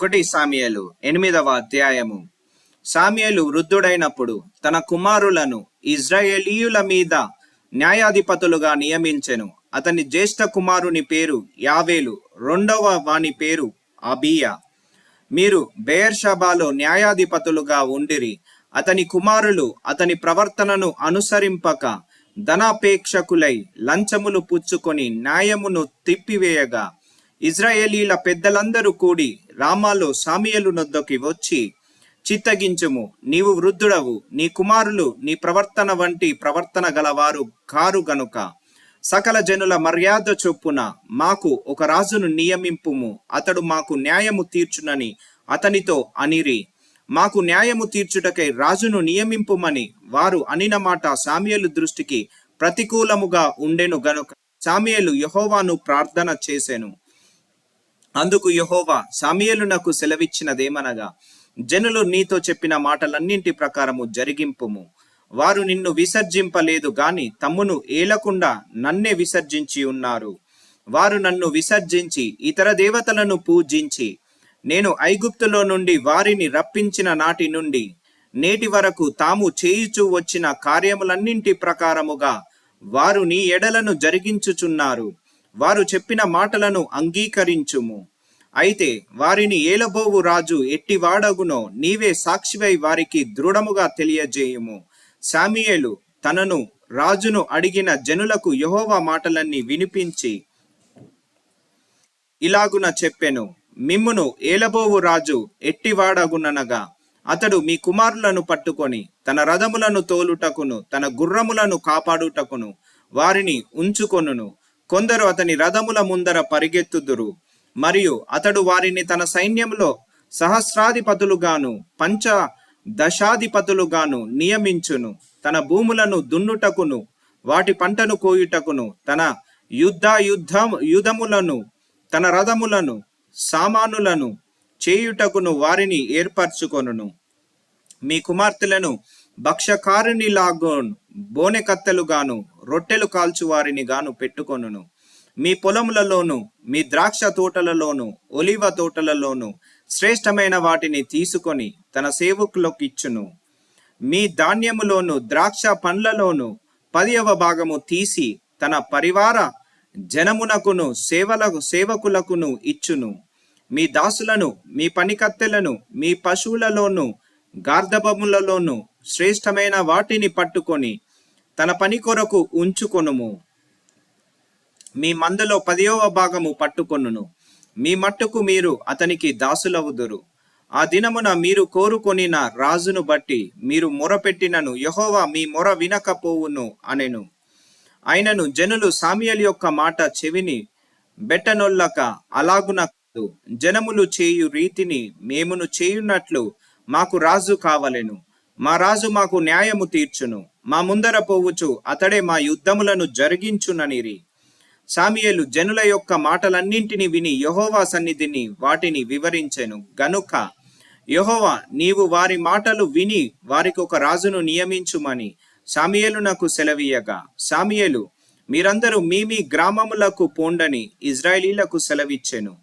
ఒకటి సామియలు ఎనిమిదవ అధ్యాయము. సామియలు వృద్ధుడైనప్పుడు తన కుమారులను ఇజ్రాయేలీయుల మీద న్యాయాధిపతులుగా నియమించెను. అతని జ్యేష్ఠ కుమారుని పేరు యావేలు రెండవ వాని పేరు అబియా. మీరు బేర్షబాలో న్యాయాధిపతులుగా ఉండిరి. అతని కుమారులు అతని ప్రవర్తనను అనుసరింపక ధనాపేక్షకులై లంచములు పుచ్చుకొని న్యాయమును తిప్పివేయగా. ఇజ్రాయేలీల పెద్దలందరూ కూడి రామాలు సామియలు నొద్దకి వచ్చి చిత్తగించుము. నీవు వృద్ధుడవు. నీ కుమారులు నీ ప్రవర్తన వంటి ప్రవర్తన గలవారు కారు గనుక. సకల జనుల మర్యాద చొప్పున మాకు ఒక రాజును నియమింపుము. అతడు మాకు న్యాయము తీర్చునని అతనితో అనిరి. మాకు న్యాయము తీర్చుటకై రాజును నియమింపుమని వారు అనిన మాట సామ్యలు దృష్టికి ప్రతికూలముగా ఉండెను గనుక. సామ్యలు యహోవాను ప్రార్థన చేసెను. అందుకు యహోవా సామియలునకు సెలవిచ్చినదేమనగా జనులు నీతో చెప్పిన మాటలన్నింటి ప్రకారము జరిగింపుము. వారు నిన్ను విసర్జింపలేదు గాని తమ్మును ఏలకుండా నన్నే విసర్జించి ఉన్నారు. వారు నన్ను విసర్జించి ఇతర దేవతలను పూజించి నేను ఐగుప్తులో నుండి వారిని రప్పించిన నాటి నుండి నేటి వరకు తాము చేయుచూ వచ్చిన కార్యములన్నింటి ప్రకారముగా వారు నీ ఎడలను జరిగించుచున్నారు. వారు చెప్పిన మాటలను అంగీకరించుము. అయితే వారిని ఏలబోవు రాజు ఎట్టివాడగునో నీవే సాక్షివై వారికి దృఢముగా తెలియజేయుము. సామియేలు తనను రాజును అడిగిన జనులకు యహోవా మాటలన్నీ వినిపించి ఇలాగున చెప్పెను మిమ్మును ఏలబోవు రాజు ఎట్టివాడగుననగా అతడు మీ కుమారులను పట్టుకొని తన రథములను తోలుటకును తన గుర్రములను కాపాడుటకును వారిని ఉంచుకొనును. కొందరు అతని రథముల ముందర పరిగెత్తుదురు. మరియు అతడు వారిని తన సైన్యంలో సహస్రాధిపతులుగాను పంచ దశాధిపతులుగాను నియమించును. తన భూములను దున్నుటకును వాటి పంటను కోయుటకును తన యుద్ధ యుద్ధ యుధములను తన రథములను సామానులను చేయుటకును వారిని ఏర్పరచుకొనును. మీ కుమార్తెలను భక్షకారునిలాగో బోనెకత్తెలుగాను రొట్టెలు కాల్చు వారిని గాను పెట్టుకొనును. మీ పొలములలోను మీ ద్రాక్ష తోటలలోను ఒలివ తోటలలోను శ్రేష్టమైన వాటిని తీసుకొని తన సేవకులకు ఇచ్చును మీ ధాన్యములోను ద్రాక్ష పండ్లలోను పదియవ భాగము తీసి తన పరివార జనమునకును సేవలకు సేవకులకును ఇచ్చును. మీ దాసులను మీ పనికత్తెలను మీ పశువులలోను గార్ధబములలోను శ్రేష్టమైన వాటిని పట్టుకొని తన పని కొరకు ఉంచుకొనుము. మీ మందలో పదియవ భాగము పట్టుకొనును. మీ మట్టుకు మీరు అతనికి దాసులవుదురు. ఆ దినమున మీరు కోరుకొనిన రాజును బట్టి మీరు మొరపెట్టినను యహోవా మీ మొర వినకపోవును అనెను. ఆయనను జనులు సామియల్ యొక్క మాట చెవిని బెట్టనొల్లక అలాగున జనములు చేయు రీతిని మేమును చేయున్నట్లు మాకు రాజు కావలెను. మా రాజు మాకు న్యాయము తీర్చును. మా ముందర పోవుచు అతడే మా యుద్ధములను జరిగించుననిరి. సామియలు జనుల యొక్క మాటలన్నింటిని విని యహోవా సన్నిధిని వాటిని వివరించెను. గనుక యహోవా నీవు వారి మాటలు విని వారికి ఒక రాజును నియమించుమని సామియేలునకు సెలవీయగా. సామియలు మీరందరూ మీ మీ గ్రామములకు పోండని ఇజ్రాయిలీలకు సెలవిచ్చెను.